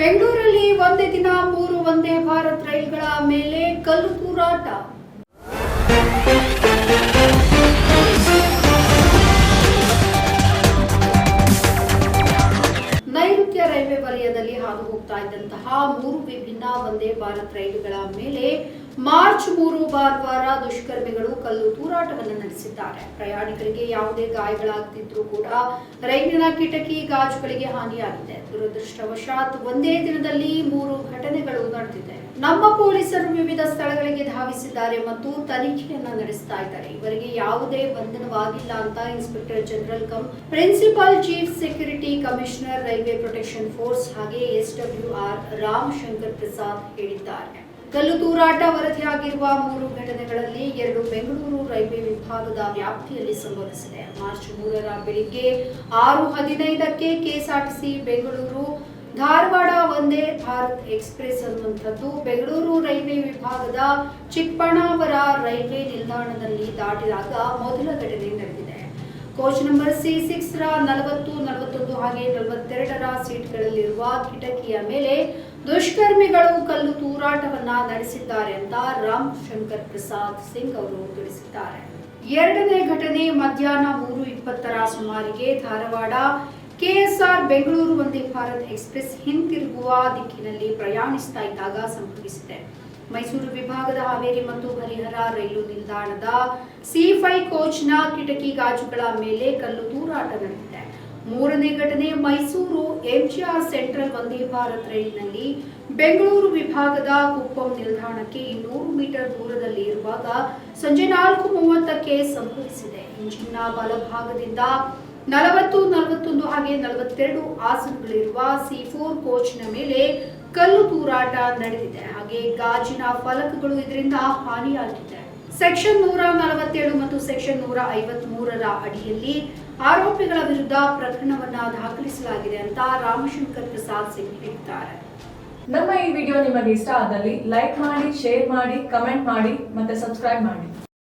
ಬೆಂಗಳೂರಲ್ಲಿ ಒಂದೇ ದಿನ, ಮೂರು ವಂದೇ ಭಾರತ್ ರೈಲ್ಗಳ ಮೇಲೆ ಕಲ್ಲು ತೂರಾಟ. ನೈಋತ್ಯ ರೈಲ್ವೆ ವಲಯದಲ್ಲಿ ಹಾದು ಹೋಗ್ತಾ ಇದ್ದಂತಹ ಮೂರು ವಿಭಿನ್ನ ವಂದೇ ಭಾರತ್ ರೈಲುಗಳ ಮೇಲೆ ಮಾರ್ಚ್ ಮೂರು ಭಾನುವಾರ ದುಷ್ಕರ್ಮಿಗಳು ಕಲ್ಲು ತೂರಾಟವನ್ನು ನಡೆಸಿದ್ದಾರೆ. ಪ್ರಯಾಣಿಕರಿಗೆ ಯಾವುದೇ ಗಾಯಗಳಾಗದಿದ್ರೂ ಕೂಡ ರೈಲಿನ ಕಿಟಕಿ ಗಾಜುಗಳಿಗೆ ಹಾನಿಯಾಗಿದೆ. ದುರದೃಷ್ಟವಶಾತ್ ಒಂದೇ ದಿನದಲ್ಲಿ ಮೂರು ಘಟನೆಗಳು ನಡೆದಿದೆ. ನಮ್ಮ ಪೊಲೀಸರು ವಿವಿಧ ಸ್ಥಳಗಳಿಗೆ ಧಾವಿಸಿದ್ದಾರೆ ಮತ್ತು ತನಿಖೆಯನ್ನ ನಡೆಸ್ತಾ ಇದ್ದಾರೆ. ಇವರಿಗೆ ಯಾವುದೇ ಬಂಧನವಾಗಿಲ್ಲ ಅಂತ inspector general cum principal chief security commissioner railway protection force ಹಾಗೆ ಎಸ್ ಎಸ್ಡಬ್ಲ್ಯೂಆರ್ ರಾಮ್ ಶಂಕರ್ ಪ್ರಸಾದ್ ಹೇಳಿದ್ದಾರೆ. ಕಲ್ಲು ತೂರಾಟ ವರದಿಯಾಗಿರುವ ಮೂರು ಘಟನೆಗಳಲ್ಲಿ ಎರಡು ಬೆಂಗಳೂರು ರೈಲ್ವೆ ವಿಭಾಗದ ವ್ಯಾಪ್ತಿಯಲ್ಲಿ ಸಂಭವಿಸಿದೆ. ಮಾರ್ಚ್ ಮೂರರ ಬೆಳಿಗ್ಗೆ ಆರು ಹದಿನೈದಕ್ಕೆ ಕೆಎಸ್ಆರ್ಟಿಸಿ ಬೆಂಗಳೂರು, ಧಾರವಾಡ ವಂದೇ ಭಾರತ್ ಎಕ್ಸ್ಪ್ರೆಸ್ ಅನ್ನುವಂಥದ್ದು ಬೆಂಗಳೂರು ರೈಲ್ವೆ ವಿಭಾಗದ ಚಿಕ್ಕಣಾವರ ರೈಲ್ವೆ ನಿಲ್ದಾಣದಲ್ಲಿ ದಾಟಿದಾಗ ಮೊದಲ ಘಟನೆ ನಡೆದಿದೆ. ಕೋಚ್ ನಂಬರ್ ಸಿ ಸಿಕ್ಸ್ ರ ನಲವತ್ತು, ನಲವತ್ತೊಂದು ಹಾಗೆ ನಲವತ್ತೆರಡರ ಸೀಟ್ಗಳಲ್ಲಿರುವ ಕಿಟಕಿಯ ಮೇಲೆ ದುಷ್ಕರ್ಮಿಗಳು ಕಲ್ಲು ತೂರಾಟವನ್ನ ನಡೆಸಿದ್ದಾರೆ ಅಂತ ರಾಮ್ ಶಂಕರ್ ಪ್ರಸಾದ್ ಸಿಂಗ್ ಅವರು ತಿಳಿಸಿದ್ದಾರೆ. ಎರಡನೇ ಘಟನೆ ಮಧ್ಯಾಹ್ನ ಮೂರು ಇಪ್ಪತ್ತರ ಸುಮಾರಿಗೆ ಧಾರವಾಡ ಕೆಎಸ್ಆರ್ ಬೆಂಗಳೂರು ವಂದೇ ಭಾರತ್ ಎಕ್ಸ್ಪ್ರೆಸ್ ಹಿಂತಿರುಗುವ ದಿಕ್ಕಿನಲ್ಲಿ ಪ್ರಯಾಣಿಸ್ತಾ ಇದ್ದಾಗ ಸಂಭವಿಸಿದೆ. ಮೈಸೂರು ವಿಭಾಗದ ಹಾವೇರಿ ಮತ್ತು ಹರಿಹರ ರೈಲು ನಿಲ್ದಾಣದ ಸಿ ಕೋಚ್ ಕೋಚ್ನ ಕಿಟಕಿ ಗಾಜುಗಳ ಮೇಲೆ ಕಲ್ಲು ತೂರಾಟ ನಡೆದಿದೆ. ಮೂರನೇ ಘಟನೆ ಮೈಸೂರು ಎಂಜಿಆರ್ ಸೆಂಟ್ರಲ್ ವಂದೇ ಭಾರತ್ ರೈಲಿನಲ್ಲಿ ಬೆಂಗಳೂರು ವಿಭಾಗದ ಕುಪ್ಪಂ ನಿಲ್ದಾಣಕ್ಕೆ ಇನ್ನೂರು ಮೀಟರ್ ದೂರದಲ್ಲಿ ಇರುವಾಗ ಸಂಜೆ ನಾಲ್ಕು ಮೂವತ್ತಕ್ಕೆ ಸಂಭವಿಸಿದೆ. ಇಂಜಿನ್ನ ಬಲಭಾಗದಿಂದ ನಲವತ್ತು, ನಲವತ್ತೊಂದು ಹಾಗೆ ನಲವತ್ತೆರಡು ಆಸನಗಳಿರುವ ಸಿ ಫೋರ್ ಕೋಚ್ನ ಮೇಲೆ ಕಲ್ಲು ತೂರಾಟ ನಡೆದಿದೆ. ಹಾಗೆ ಗಾಜಿನ ಫಲಕಗಳು ಇದರಿಂದ ಹಾನಿಯಾಗಿದೆ. ಸೆಕ್ಷನ್ ನೂರ ನಲವತ್ತೇಳು ಮತ್ತು ಸೆಕ್ಷನ್ ನೂರ ಐವತ್ ಮೂರರ ಅಡಿಯಲ್ಲಿ ಆರೋಪಿಗಳ ವಿರುದ್ಧ ಪ್ರಕರಣವನ್ನ ದಾಖಲಿಸಲಾಗಿದೆ ಅಂತ ರಾಮಶಂಕರ್ ಪ್ರಸಾದ್ ಸಿಂಗ್ ಹೇಳಿದ್ದಾರೆ. ನಮ್ಮ ಈ ವಿಡಿಯೋ ನಿಮಗೆ ಇಷ್ಟ ಆದಲ್ಲಿ ಲೈಕ್ ಮಾಡಿ ಶೇರ್ ಮಾಡಿ ಕಮೆಂಟ್ ಮಾಡಿ ಮತ್ತೆ ಸಬ್ಸ್ಕ್ರೈಬ್ ಮಾಡಿ.